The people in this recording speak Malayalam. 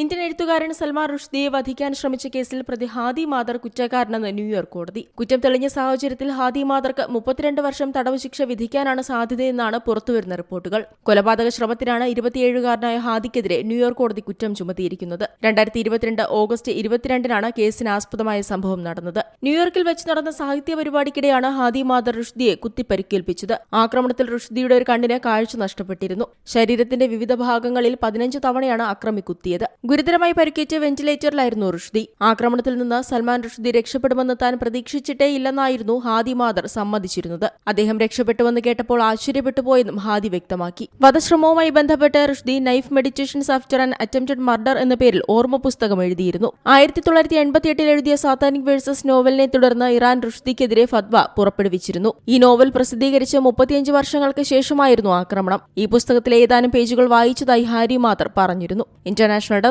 ഇന്ത്യൻ എഴുത്തുകാരൻ സൽമാൻ റുഷ്ദിയെ വധിക്കാൻ ശ്രമിച്ച കേസിൽ പ്രതി ഹാദി മാദർ കുറ്റക്കാരനെന്ന് ന്യൂയോർക്ക് കോടതി. കുറ്റം തെളിഞ്ഞ സാഹചര്യത്തിൽ ഹാദി മാദർക്ക് മുപ്പത്തിരണ്ട് വർഷം തടവ് ശിക്ഷ വിധിക്കാനാണ് സാധ്യതയെന്നാണ് പുറത്തുവരുന്ന റിപ്പോർട്ടുകൾ. കൊലപാതക ശ്രമത്തിനാണ് ഇരുപത്തിയേഴുകാരനായ ഹാദിക്കെതിരെ ന്യൂയോർക്ക് കോടതി കുറ്റം ചുമത്തിയിരിക്കുന്നത്. രണ്ടായിരത്തി ഇരുപത്തിരണ്ട് ഓഗസ്റ്റ് ഇരുപത്തിരണ്ടിനാണ് കേസിന് ആസ്പദമായ സംഭവം നടന്നത്. ന്യൂയോർക്കിൽ വെച്ച് നടന്ന സാഹിത്യ പരിപാടിക്കിടെയാണ് ഹാദി മാദർ റുഷ്ദിയെ കുത്തിപ്പരിക്കേൽപ്പിച്ചത്. ആക്രമണത്തിൽ റുഷ്ദിയുടെ ഒരു കണ്ണിന് കാഴ്ച നഷ്ടപ്പെട്ടിരുന്നു. ശരീരത്തിന്റെ വിവിധ ഭാഗങ്ങളിൽ പതിനഞ്ച് തവണയാണ് അക്രമി കുത്തിയത്. ഗുരുതരമായി പരിക്കേറ്റ് വെന്റിലേറ്ററിലായിരുന്നു റുഷ്ദി ആക്രമണത്തിൽ നിന്ന് സൽമാൻ റുഷ്ദി രക്ഷപ്പെടുമെന്ന് താൻ പ്രതീക്ഷിച്ചിട്ടേ ഇല്ലെന്നായിരുന്നു ഹാദി മാദർ സമ്മതിച്ചിരുന്നത്. അദ്ദേഹം രക്ഷപ്പെട്ടുവെന്ന് കേട്ടപ്പോൾ ആശ്ചര്യപ്പെട്ടുപോയെന്നും ഹാദി വ്യക്തമാക്കി. വധശ്രമവുമായി ബന്ധപ്പെട്ട് Rushdie knife meditations after and attempted murder എന്ന പേരിൽ ഓർമ്മ പുസ്തകം എഴുതിയിരുന്നു. ആയിരത്തി തൊള്ളായിരത്തി എൺപത്തിയെട്ടിൽ എഴുതിയ സാത്താനിക് വേഴ്സസ് നോവലിനെ തുടർന്ന് ഇറാൻ റുഷ്ദിക്കെതിരെ ഫത്വ പുറപ്പെടുവിച്ചിരുന്നു. ഈ നോവൽ പ്രസിദ്ധീകരിച്ച് മുപ്പത്തിയഞ്ച് വർഷങ്ങൾക്ക് ശേഷമായിരുന്നു ആക്രമണം. ഈ പുസ്തകത്തിലെ ഏതാനും പേജുകൾ വായിച്ചതായി ഹാരി മാതർ പറഞ്ഞിരുന്നു. International